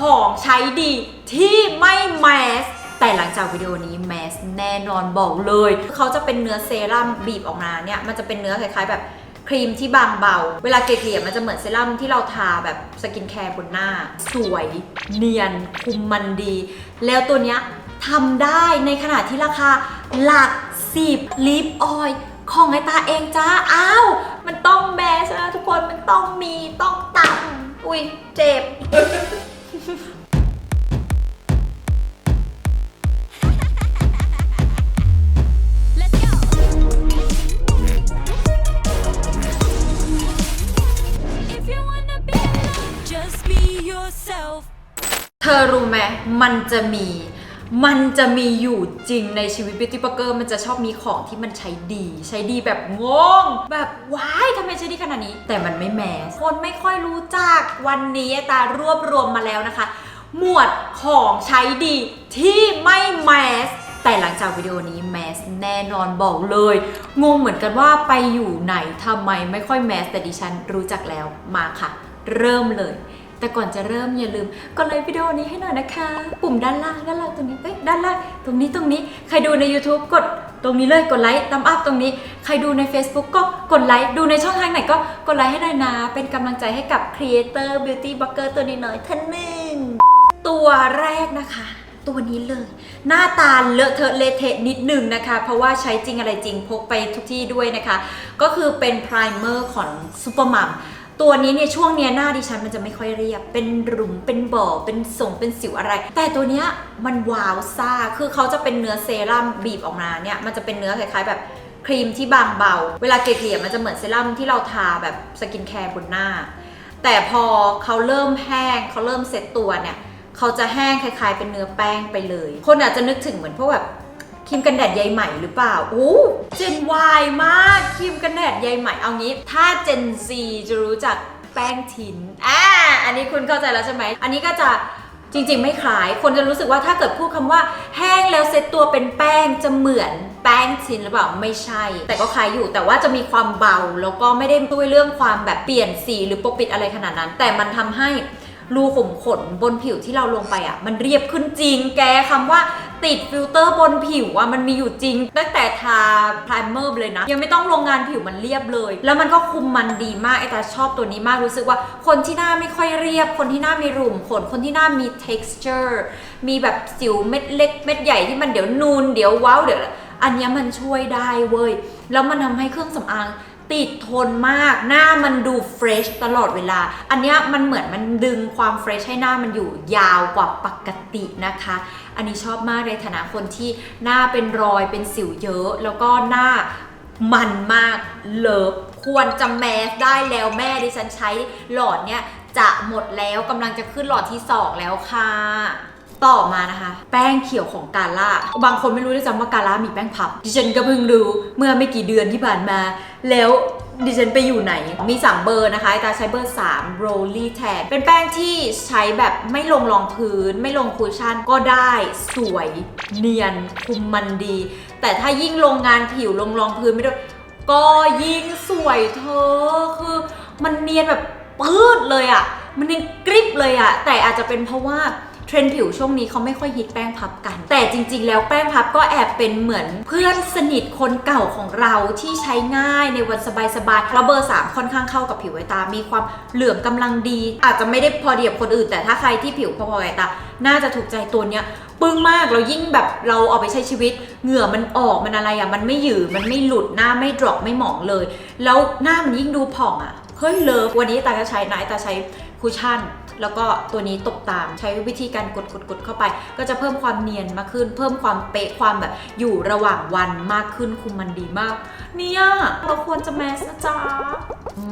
ของใช้ดีที่ไม่แมสแต่หลังจากวิดีโอนี้แมสแน่นอนบอกเลย เขาจะเป็นเนื้อเซรั่มบีบออกมาเนี่ยมันจะเป็นเนื้อคล้ายๆแบบครีมที่บางเบา เวลาเกลี่ยมันจะเหมือนเซรั่มที่เราทาแบบสกินแคร์บนหน้า สวยเนียน คุมมันดี แล้วตัวเนี้ยทำได้ในขณะที่ราคาหลักสิบลิปออยล์ของไอตาเองจ้า อ้าว มันต้องแมสนะทุกคน มันต้องมี ต้องตัง จะมีมันจะมีอยู่จริงในชีวิต Beauty b l o g g e r มันจะชอบมีของที่มันใช้ดี ใช้ดีแบบงง แบบว้ายทำไมใช้ดีขนาดนี้ แต่มันไม่แมสคนไม่ค่อยรู้จักวันนี้ตารวบรวมมาแล้วนะคะ หมวดของใช้ดีที่ไม่แมสแต่หลังจากวิดีโอนี้แมสแน่นอนบอกเลย งงเหมือนกันว่าไปอยู่ไหนทำไมไม่ค่อยแมสแต่ดิฉันรู้จักแล้วมาค่ะ เริ่มเลย แต่ก่อนจะเริ่มอย่าลืมกดไลค์วิดีโอนี้ให้หน่อยนะคะ ปุ่มด้านล่างด้านล่างตรงนี้เอ้ยด้านล่างตรงนี้ตรงนี้ใครดูใน YouTube กดตรงนี้เลยกดไลค์ตามอัพตรงนี้ ใครดูใน Facebook ก็กดไลค์ดูในช่องทางไหนก็กดไลค์ให้หน่อยนะเป็นกำลังใจให้กับ Creator Beauty Blogger ตัวนี้หน่อยท่านหนึ่งตัวแรกนะคะตัวนี้เลย หน้าตาเลอะเทอะเละเทะนิดหนึ่งนะคะ เพราะว่าใช้จริงอะไรจริงพกไปทุกที่ด้วยนะคะ ก็คือเป็นไพรเมอร์ของซูเปอร์มัม ตัวนี้เนี่ยช่วงเนี้ยหน้าดิฉันมันจะไม่ค่อยเรียบ เป็นหลุมเป็นบ่อเป็นส่งเป็นสิวอะไร แต่ตัวเนี้ยมันวาวซ่าคือเขาจะเป็นเนื้อเซรั่มบีบออกมาเนี่ยมันจะเป็นเนื้อคล้ายๆแบบครีมที่บางเบา เวลาเกลี่ยมันจะเหมือนเซรั่มที่เราทาแบบสกินแคร์บนหน้า แต่พอเขาเริ่มแห้งเขาเริ่มเซ็ตตัวเนี่ยเขาจะแห้งคล้าย ๆ เป็นเนื้อแป้งไปเลย คนอาจจะนึกถึงเหมือนพวกแบบ ครีมกันแดดใยใหม่หรือเปล่าโอ้เจนวายมากครีมกันแดดใยใหม่เอางี้ ถ้าเจนซีจะรู้จักแป้งทินอ่าอันนี้คุณเข้าใจแล้วใช่ไหม อันนี้ก็จะจริงๆ ไม่คล้าย คนจะรู้สึกว่าถ้าเกิดพูดคำว่าแห้งแล้วเซ็ตตัวเป็นแป้งจะเหมือนแป้งทินหรือเปล่าไม่ใช่ แต่ก็คล้ายอยู่แต่ว่าจะมีความเบา แล้วก็ไม่ได้ด้วยเรื่องความแบบเปลี่ยนสีหรือปกปิดอะไรขนาดนั้น แต่มันทำให้รูขุมขนบนผิวที่เราลงไปอะ มันเรียบขึ้นจริงแกคำว่า ติดฟิลเตอร์บนผิวอะมันมีอยู่จริง ตั้งแต่ทาไพรเมอร์เลยนะ ยังไม่ต้องลงงานผิวมันเรียบเลย แล้วมันก็คุมมันดีมากไอตาชอบตัวนี้มากรู้สึกว่า คนที่หน้าไม่ค่อยเรียบ คนที่หน้ามีรูมขนคนที่หน้ามี texture มีแบบสิวเม็ดเล็กเม็ดใหญ่ที่มันเดี๋ยวนูนเดี๋ยวว้าเดี๋ยวอันนี้มันช่วยได้เว้ยแล้วมันทำให้เครื่องสำอางติดทนมากหน้ามันดูเฟรชตลอดเวลา อันนี้มันเหมือนมันดึงความเฟรชให้หน้ามันอยู่ยาวกว่าปกตินะคะอันนี้ชอบมากในฐานะคนที่หน้าเป็นรอยเป็นสิวเยอะ แล้วก็หน้ามันมากเลิฟควรจะแมสได้แล้วแม่ดิฉันใช้หลอดเนี้ยจะหมดแล้วกำลังจะขึ้นหลอดที่2แล้วค่ะ ต่อมานะคะ แป้งเขียวของกาล่า บางคนไม่รู้ด้วยซ้ำว่ากาล่ามีแป้งพับ ดิฉันก็เพิ่งรู้เมื่อไม่กี่เดือนที่ผ่านมา แล้ว ดิฉันไปอยู่ไหน มี 3 เบอร์นะคะอ้ตาใช้เบอร์ 3 r o l l y Tan เป็นแป้งที่ใช้แบบไม่ลงรองพื้น ไม่ลงคุชชั่นก็ได้สวยเนียนคุมมันดี แต่ถ้ายิ่งลงงานผิวลงรองพื้นไม่ได้ก็ยิ่งสวยเธอคือมันเนียนแบบปื้ดเลยอะ่ะ มันเนียนกริบเลยอะ่ะ แต่อาจจะเป็นเพราะว่า เทรนด์ผิวช่วงนี้เขาไม่ค่อยฮิตแป้งพับกัน แต่จริง ๆ แล้วแป้งพับก็แอบเป็นเหมือนเพื่อนสนิทคนเก่าของเราที่ใช้ง่ายในวันสบายๆแล้วเบอร์ 3 ค่อนข้างเข้ากับผิวไวตา มีความเหลื่อมกำลังดี อาจจะไม่ได้พอดีกับคนอื่น แต่ถ้าใครที่ผิวพอๆไวตา น่าจะถูกใจตัวเนี้ยปึ้งมากเรายิ่งแบบเราเอาไปใช้ชีวิต เหงื่อมันออกมันอะไรอะ่ะมันไม่หยืดมันไม่หลุดหน้าไม่ดรอปไม่หมองเลย แล้วหน้ามันยิ่งดูผ่องอะ่ะเฮ้ยเลิฟวันนี้ตาก็ใช้นะตาใช้คุชชั่น แล้วก็ตัวนี้ตบตามใช้วิธีการกดกดกดเข้าไป ก็จะเพิ่มความเนียนมากขึ้น เพิ่มความเป๊ะความแบบอยู่ระหว่างวันมากขึ้นคุมมันดีมาก เนี่ยเราควรจะแมสนะจ๊ะ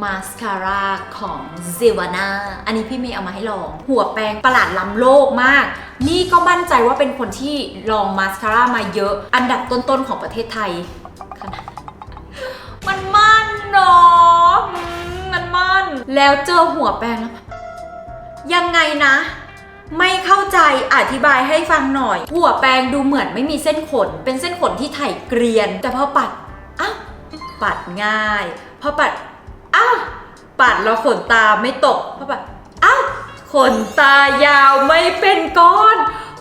มาสคาร่าของ z i v a n a อันนี้พี่เมย์เอามาให้ลอง หัวแปรงประหลาดล้ำโลกมาก นี่ก็มั่นใจว่าเป็นคนที่ลองมาสคาร่ามาเยอะ อันดับต้นๆของประเทศไทยขนาดมันมั่นเนาะมันมั่น แล้วเจอหัวแปรงแล้ว ยังไงนะ ไม่เข้าใจอธิบายให้ฟังหน่อย หัวแปรงดูเหมือนไม่มีเส้นขน เป็นเส้นขนที่ไถเกรียน แต่พอปัดอ้าวปัดง่าย พอปัดอ้าวปัดแล้วขนตาไม่ตกพอปัดอ้าวขนตายาวไม่เป็นก้อน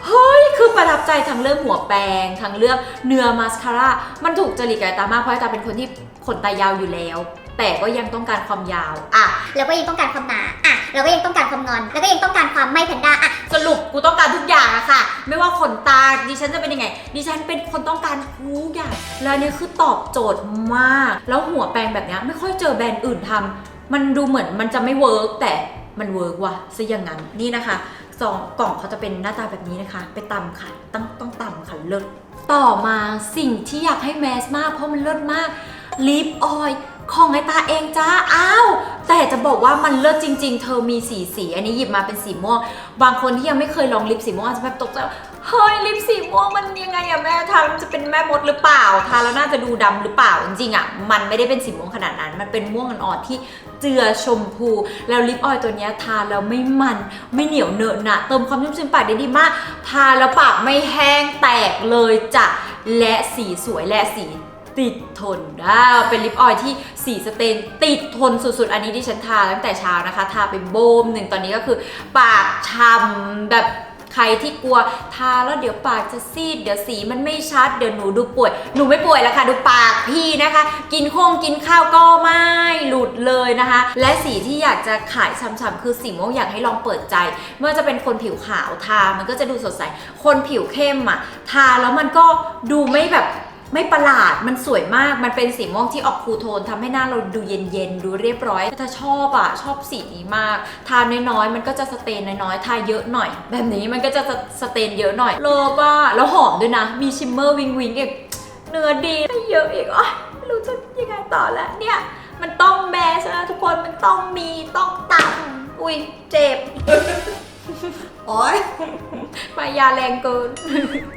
เฮ้ย คือประทับใจทั้งเรื่องหัวแปรงทั้งเรื่องเนื้อมาสคาร่า มันถูกจริตกับตามากเพราะไอ้ตาเป็นคนที่ขนตายาวอยู่แล้ว แต่ก็ยังต้องการความยาว อะแล้วก็ยังต้องการความหนาอะแล้วก็ยังต้องการความงอน แล้วก็ยังต้องการความไม่แพนด้าอะสรุปกูต้องการทุกอย่างอะค่ะ ไม่ว่าขนตาดิฉันจะเป็นยังไง ดิฉันเป็นคนต้องการทุกอย่าง แล้วอันนี่คือตอบโจทย์มาก แล้วหัวแปรงแบบเนี้ยไม่ค่อยเจอแบรนด์อื่นทำมันดูเหมือนมันจะไม่เวิร์กแต่มันเวิร์กว่ะซะอย่างนั้นนี่นะคะซองกล่องเขาจะเป็นหน้าตาแบบนี้นะคะ ไปตำค่ะต้องต้องตำค่ะเลิศต่อมาสิ่งที่อยากให้แมสมากเพราะมันเลิศมากลิปออย ของไอตาเองจ้า อ้าว แต่จะบอกว่ามันเลิศจริง ๆ เธอมีสีสี อันนี้หยิบมาเป็นสีม่วง บางคนที่ยังไม่เคยลองลิปสีม่วงอาจจะแบบตกใจว่าเฮ้ยลิปสีม่วงมันยังไงอะแม่ทาแล้วมันจะเป็นแม่มดหรือเปล่า ทาแล้วน่าจะดูดำหรือเปล่า จริงๆอะมันไม่ได้เป็นสีม่วงขนาดนั้น มันเป็นม่วงอ่อนๆที่เจือชมพู แล้วลิปออยล์ตัวนี้ทาแล้วไม่มัน ไม่เหนียวเนอะหนะ เติมความชุ่มชื้นปากได้ดีมาก ทาแล้วปากไม่แห้งแตกเลยจ้ะ และสีสวยและสี ติดทนนะเป็นลิปออยล์ที่สีสเตนติดทนสุดๆ อันนี้ที่ฉันทาตั้งแต่เช้านะคะ ทาไปโบมหนึ่งตอนนี้ก็คือ ปากช้ำแบบใครที่กลัวทาแล้วเดี๋ยวปากจะซีด เดี๋ยวสีมันไม่ชัด เดี๋ยวหนูดูป่วย หนูไม่ป่วยแล้วค่ะ ดูปากพี่นะคะ กินโค้งกินข้าวก็ไม่หลุดเลยนะคะ และสีที่อยากจะขายช้ำๆคือสีม่วงอยากให้ลองเปิดใจเมื่อจะเป็นคนผิวขาวทา มันก็จะดูสดใส คนผิวเข้มอะทาแล้วมันก็ดูไม่แบบ ไม่ประหลาดมันสวยมากมันเป็นสีม่วงที่ออกคูลโทนทำให้หน้าเราดูเย็นๆ ดูเรียบร้อยถ้าชอบอะชอบสีนี้มาก ทาน้อยๆ มันก็จะสเตนน้อยๆ ทาเยอะหน่อย แบบนี้มันก็จะสเตนเยอะหน่อยโลว่าแล้วหอมด้วยนะ มีชิมเมอร์วิงวิงอีกเนื้อดีให้เยอะอีกอ๋อไม่รู้จะยังไงต่อแล้วเนี่ยมันต้องแมสนะทุกคนมันต้องมีต้องตังอุ้ยเจ็บ โอ้ยมายาแรงเกิน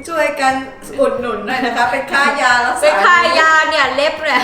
ช่วยกันอุดหนุนหน่อยนะคะ เป็นค่ายารักษาเป็นค่ายาเนี่ยเล็บเนี่ย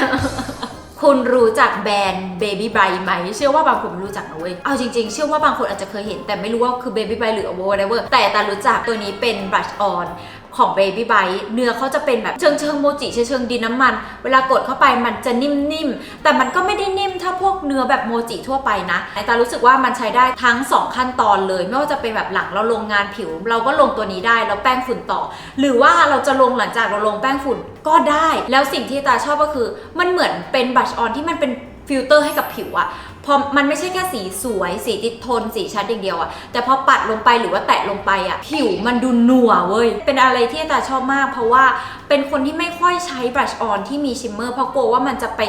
คุณรู้จักแบรนด์ Baby Bright ไหม เชื่อว่าบางคนไม่รู้จักนะเว้ย เอาจริงๆ เชื่อว่าบางคนอาจจะเคยเห็นแต่ไม่รู้ว่าคือ Baby Bright หรือ whatever แต่แต่รู้จักตัวนี้เป็น brush on ของ Baby Bright เนื้อเขาจะเป็นแบบเชิงเชิงโมจิเชิงเชิงดินน้ำมัน เวลากดเข้าไปมันจะนิ่มๆ แต่มันก็ไม่ได้นิ่มถ้าพวกเนื้อแบบโมจิทั่วไปนะแต่ตารู้สึกว่ามันใช้ได้ทั้ง 2 ขั้นตอนเลย ไม่ว่าจะเป็นแบบหลังเราลงงานผิว เราก็ลงตัวนี้ได้แล้วแป้งฝุ่นต่อ หรือว่าเราจะลงหลังจากเราลงแป้งฝุ่นก็ได้ แล้วสิ่งที่ตาชอบก็คือ มันเหมือนเป็นบัชออนที่มันเป็นฟิลเตอร์ให้กับผิวอะ พอมันไม่ใช่แค่สีสวย สีติดทน สีชัดอย่างเดียวอะแต่พอปัดลงไปหรือว่าแตะลงไปอะผิวมันดูหนัวเว้ย เป็นอะไรที่ตาชอบมาก เพราะว่าเป็นคนที่ไม่ค่อยใช้บัชออนที่มีชิมเมอร์เพราะกลัวว่ามันจะไป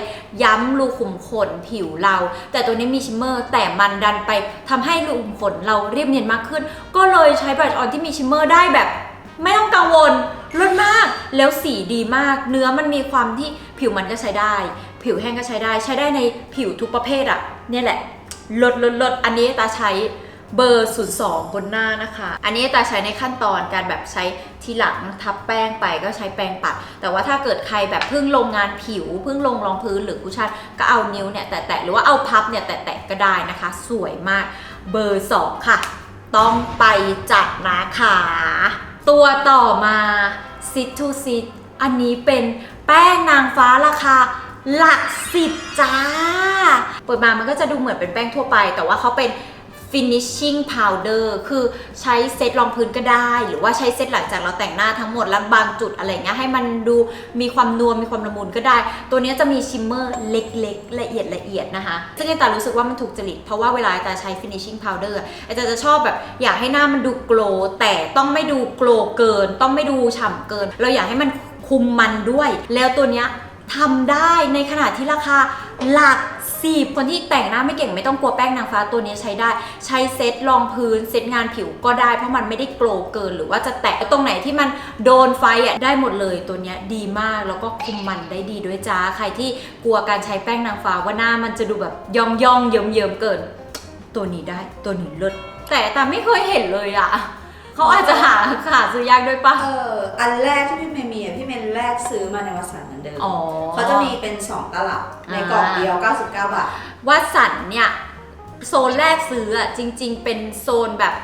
ย้ำรูขุมขนผิวเรา แต่ตัวนี้มีชิมเมอร์แต่มันดันไปทำให้รูขุมขนเราเรียบเนียนมากขึ้น ก็เลยใช้บัชออนที่มีชิมเมอร์ได้แบบ ไม่ต้องกังวลลดมากแล้วสีดีมาก เนื้อมันมีความที่ผิวมันก็ใช้ได้ ผิวแห้งก็ใช้ได้ ใช้ได้ในผิวทุกประเภทอะเนี่ยแหละลดลดลดอันนี้ตาใช้เบอร์ 02 บนหน้านะคะ อันนี้ตาใช้ในขั้นตอนการแบบใช้ทีหลังทับแป้งไปก็ใช้แป้งปัด แต่ว่าถ้าเกิดใครแบบเพิ่งลงงานผิวเพิ่งลงรองพื้นหรือคุชชั่นก็เอานิ้วเนี่ยแตะๆหรือว่าเอาพับเนี่ยแตะๆก็ได้นะคะ สวยมากเบอร์ 2 ค่ะ ต้องไปจัดนะคะตัวต่อมาซิท to ซิทอันนี้เป็นแป้งนางฟ้าราคา หลักสิบจ้า เปิดมามันก็จะดูเหมือนเป็นแป้งทั่วไป แต่ว่าเขาเป็น finishing powder คือใช้เซตรองพื้นก็ได้ หรือว่าใช้เซตหลังจากเราแต่งหน้าทั้งหมดแล้วบางจุดอะไรเงี้ยให้มันดูมีความนวลมีความละมุนก็ได้ ตัวนี้จะมีชิมเมอร์เล็กๆ ละเอียดละเอียดนะคะ ซึ่งไอตารู้สึกว่ามันถูกจริต เพราะว่าเวลาไอตาใช้ finishing powder อะไอตาจะชอบแบบอยากให้หน้ามันดูโกลว์แต่ต้องไม่ดูโกลว์เกิน ต้องไม่ดูฉ่ำเกิน เราอยากให้มันคุมมันด้วย แล้วตัวเนี้ย ทำได้ในขณะที่ราคาหลักสิบคนที่แต่งหน้าไม่เก่งไม่ต้องกลัวแป้งนางฟ้าตัวนี้ใช้ได้ ใช้เซตรองพื้นเซตงานผิวก็ได้เพราะมันไม่ได้โกลว์เกิน หรือว่าจะแตะตรงไหนที่มันโดนไฟอะได้หมดเลยตัวนี้ดีมากแล้วก็คุมมันได้ดีด้วยจ้าใครที่กลัวการใช้แป้งนางฟ้าว่าหน้ามันจะดูแบบย่องย่องเยิ้มเยิ้มเกิน ตัวนี้ได้ตัวนี้เลิศแต่แต่ไม่เคยเห็นเลยอะเขาอาจจะหาหาซื้อยากด้วยปะเอออันแรกที่พี่เมย์มีอะพี่เมย์แรกซื้อมาในวัสัน อนเดิมอ๋อเขาจะมีเป็น 2 ตลับในกล่องเดียว 99 บาท วัดสันเนี่ยโซนแรกซื้ออะจริง ๆ เป็นโซนแบบ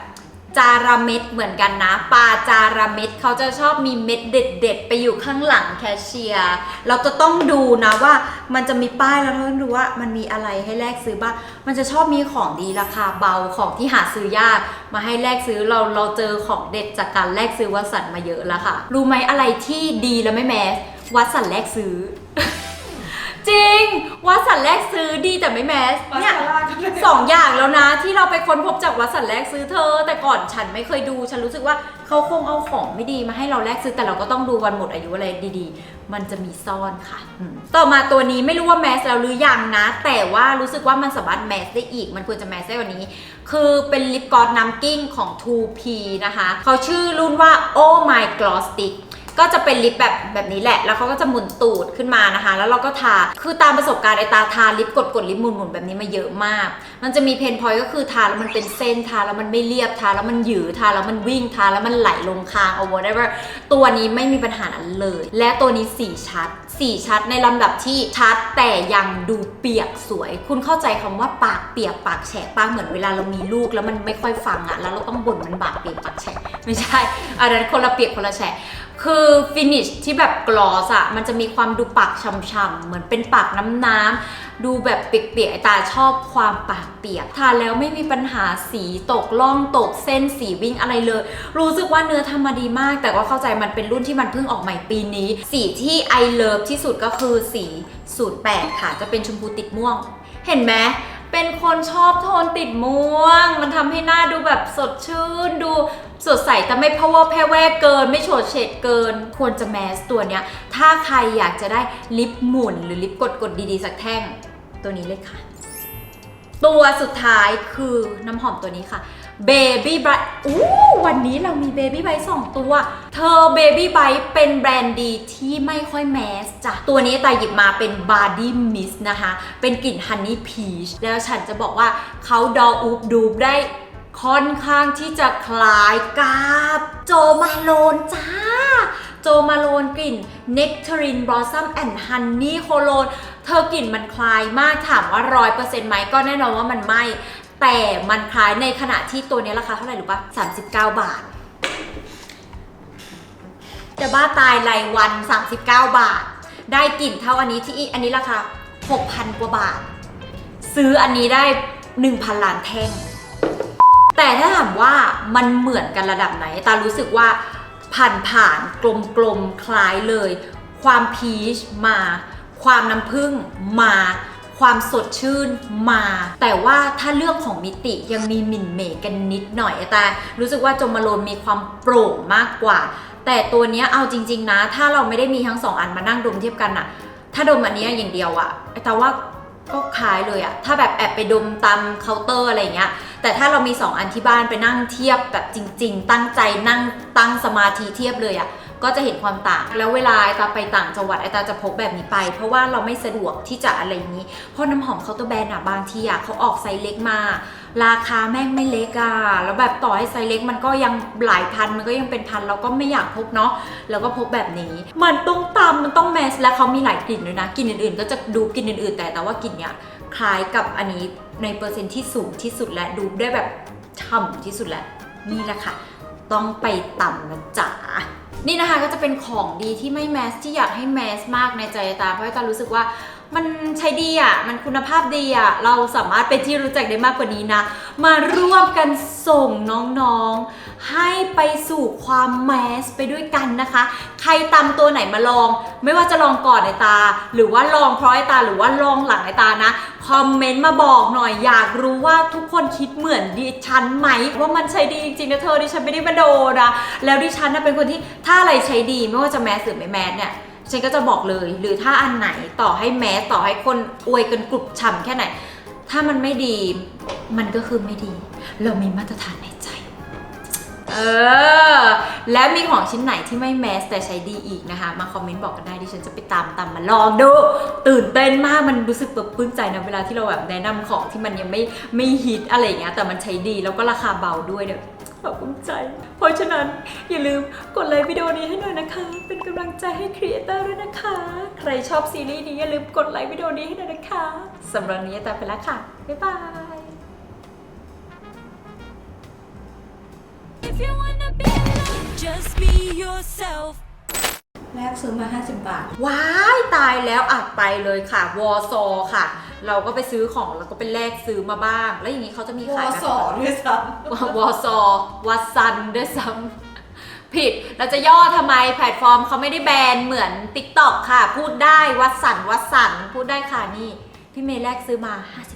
จาระเม็ดเหมือนกันนะปลาจาระเม็ดเขาจะชอบมีเม็ดเด็ด ๆ ไปอยู่ข้างหลังแคชเชียร์เราจะต้องดูนะว่ามันจะมีป้ายแล้วเราต้องดูว่ามันมีอะไรให้แลกซื้อบ้างมันจะชอบมีของดีราคาเบาของที่หาซื้อยากมาให้แลกซื้อเราเราเจอของเด็ดจากการแลกซื้อวัดสันมาเยอะแล้วค่ะ รู้ไหมอะไรที่ดีแล้วไม่แมส วัดสันแลกซื้อ จริง วัดสันแลกซื้อดีแต่ไม่แมสวัดเนี่ยสาราก็ได้ สองอย่างแล้วนะที่เราไปค้นพบจากวัดสันแลกซื้อเธอ แต่ก่อนฉันไม่เคยดู ฉันรู้สึกว่าเขาคงเอาของไม่ดีมาให้เราแลกซื้อแต่เราก็ต้องดูวันหมดอายุอะไรดีๆ มันจะมีซ่อนค่ะอืมต่อมาตัวนี้ไม่รู้ว่าแมสแล้วหรือยังนะ แต่ว่ารู้สึกว่ามันสามารถแมสได้อีก มันควรจะแมสได้กว่านี้ คือเป็นลิปกลอสน้ำกิ้งของ 2P นะคะเขาชื่อรุ่นว่า Oh My Gloss Stick ก็จะเป็นลิปแบบแบบนี้แหละ แล้วเขาก็จะหมุนตูดขึ้นมานะคะ แล้วเราก็ทา คือตามประสบการณ์ไอตาทาลิปกดกดลิปหมุนหมุนแบบนี้มาเยอะมาก มันจะมีเพนพอยก็คือทาแล้วมันเป็นเส้น ทาแล้วมันไม่เรียบ ทาแล้วมันหยือทาแล้วมันวิ่ง ทาแล้วมันไหลลงคางเอา whatever ตัวนี้ไม่มีปัญหานั้นเลย และตัวนี้สีชัด สีชัดในลำดับที่ชัดแต่ยังดูเปียกสวย คุณเข้าใจคำว่าปากเปียกปากแฉะปากเหมือนเวลาเรามีลูกแล้วมันไม่ค่อยฟังอะแล้วเราต้องบ่นมันปากเปียกปากแฉะไม่ใช่อันนั้นคนละเปียกคนละแฉะคือฟินิชที่แบบกลอสอะมันจะมีความดูปากช่ำๆเหมือนเป็นปากน้ำๆ ดูแบบเปียกๆตาชอบความปากเปียก ทานแล้วไม่มีปัญหาสีตกล่องตกเส้นสีวิ่งอะไรเลย รู้สึกว่าเนื้อทำมาดีมาก แต่ก็เข้าใจมันเป็นรุ่นที่มันเพิ่งออกใหม่ปีนี้ สีที่ไอเลิฟที่สุดก็คือสี 08 ค่ะ จะเป็นชมพูติดม่วง เห็นไหมเป็นคนชอบโทนติดม่วง มันทำให้หน้าดูแบบสดชื่น ดูสดใส แต่ไม่พะวอแพร่แวกเกิน ไม่โฉดเฉดเกิน ควรจะแมสตัวเนี้ย ถ้าใครอยากจะได้ลิปหมุนหรือลิปกดกดดีๆ สักแท่ง ตัวนี้เลยค่ะ ตัวสุดท้ายคือน้ำหอมตัวนี้ค่ะ Baby Bright อู้วันนี้เรามี Baby Bright สองตัว เธอ Baby Bright เป็นแบรนด์ดีที่ไม่ค่อยแมสจ้ะ ตัวนี้ตาหยิบมาเป็น Body Mist นะคะ เป็นกลิ่น Honey Peach แล้วฉันจะบอกว่าเขาดออูบดูบได้ค่อนข้างที่จะคล้ายกับโจมาโลนจ้า โจมาโลนกลิ่น Nectarine Blossom and Honey Cologne เธอกลิ่นมันคลายมากถามว่าร้อยเปอร์เซ็นต์ไหมก็แน่นอนว่ามันไม่ แต่มันคลายในขณะที่ตัวนี้ราคาเท่าไหร่รู้ปะ39 บาท จะบ้าตายรายวัน 39 บาท ได้กลิ่นเท่าอันนี้ที่อันนี้ราคา6,000 กว่าบาท ซื้ออันนี้ได้ 1,000ล้านแท่งแต่ถ้าถามว่ามันเหมือนกันระดับไหน ตารู้สึกว่าผ่านผ่านกลมกลมๆคล้ายเลย ความพีชมา ความน้ำผึ้งมาความสดชื่นมา แต่ว่าถ้าเรื่องของมิติยังมีหมิ่นเหมกันนิดหน่อยแต่รู้สึกว่าโจมาโลนมีความโปร่งมากกว่า แต่ตัวนี้เอาจริง ๆ นะ ถ้าเราไม่ได้มีทั้งสองอันมานั่งดมเทียบกันอะถ้าดมอันนี้อย่างเดียวอะแต่ว่าก็คล้ายเลยอะถ้าแบบแอบไปดมตามเคาน์เตอร์อะไรอย่างเงี้ย แต่ถ้าเรามี 2 อันที่บ้านไปนั่งเทียบแบบจริง ๆ ตั้งใจนั่งตั้งสมาธิเทียบเลยอะ ก็จะเห็นความต่าง แล้วเวลาไอตาไปต่างจังหวัดไอตาจะพกแบบนี้ไป เพราะว่าเราไม่สะดวกที่จะอะไรอย่างนี้ เพราะน้ำหอมเคาตอร์แบรนด์อะบางทีอะเขาออกไซส์เล็กมา ราคาแม่งไม่เล็กอะแล้วแบบต่อให้ไซส์เล็กมันก็ยังหลายพันมันก็ยังเป็นพันเราก็ไม่อยากพกเนาะแล้วก็พกแบบนี้ มันต้องตามมันต้องแมสและเขามีหลายกลิ่นด้วยนะกลิ่นอื่นๆ ก็จะดูกลิ่นอื่นๆ แต่แต่ว่ากลิ่นเนี้ยคล้ายกับอันนี้ในเปอร์เซ็นต์ที่สูงที่สุดและดูได้แบบฉ่ำที่สุดแหละนี่แหละค่ะ ต้องไปต่ำนะจ๊ะ นี่นะคะก็จะเป็นของดีที่ไม่แมสที่อยากให้แมสมากในใจตา เพราะตารู้สึกว่ามันใช้ดีอะ มันคุณภาพดีอะ เราสามารถเป็นที่รู้จักได้มากกว่านี้นะ มาร่วมกันส่งน้องๆ ให้ไปสู่ความแมสไปด้วยกันนะคะ ใครตำตัวไหนมาลอง ไม่ว่าจะลองก่อนไอตา หรือว่าลองเพราะไอตาหรือว่าลองหลังไอตานะคอมเมนต์มาบอกหน่อยอยากรู้ว่าทุกคนคิดเหมือนดิฉันไหม ว่ามันใช้ดีจริงๆนะเธอดิฉันไม่ได้มาโดนะแล้วดิฉันน่ะเป็นคนที่ถ้าอะไรใช้ดีไม่ว่าจะแมสหรือไม่แมสเนี่ยฉันก็จะบอกเลยหรือถ้าอันไหนต่อให้แมสต่อให้คนอวยกันกรุบฉ่ำแค่ไหน ถ้ามันไม่ดี มันก็คือไม่ดี เรามีมาตรฐานใน เออ แล้วมีของชิ้นไหนที่ไม่แมสแต่ใช้ดีอีกนะคะ มาคอมเมนต์บอกกันได้ดิฉันจะไปตามตามมาลองดู ตื่นเต้นมากมันรู้สึกแบบปลื้มใจนะเวลาที่เราแบบแนะนำของที่มันยังไม่ไม่ฮิตอะไรอย่างเงี้ยแต่มันใช้ดีแล้วก็ราคาเบาด้วยเนี่ยขอบคุณใจ เพราะฉะนั้นอย่าลืมกดไลค์วิดีโอนี้ให้หน่อยนะคะ เป็นกำลังใจให้ครีเอเตอร์ด้วยนะคะ ใครชอบซีรีส์นี้อย่าลืมกดไลค์วิดีโอนี้ให้หน่อยนะคะสำหรับวันนี้แต่ไปแล้วค่ะ บ๊ายบาย If you wanna be loved, just be yourself. แรกซื้อมา 50 บาท ว้ายตายแล้วอัดไปเลยค่ะ วอซอค่ะ เราก็ไปซื้อของแล้วก็ไปแลกซื้อมาบ้าง แล้วอย่างนี้เขาจะมีวขายอแบบสอด้วยซ้วอซอวัดซันด้วยซ้ำผิด เราจะย่อทำไมแพลตฟอร์มเขาไม่ได้แบนเหมือน TikTok ค่ะ พูดได้วัดสันวัดสันพูดได้ค่ะนี่ พี่เมย์แรกซื้อมา 50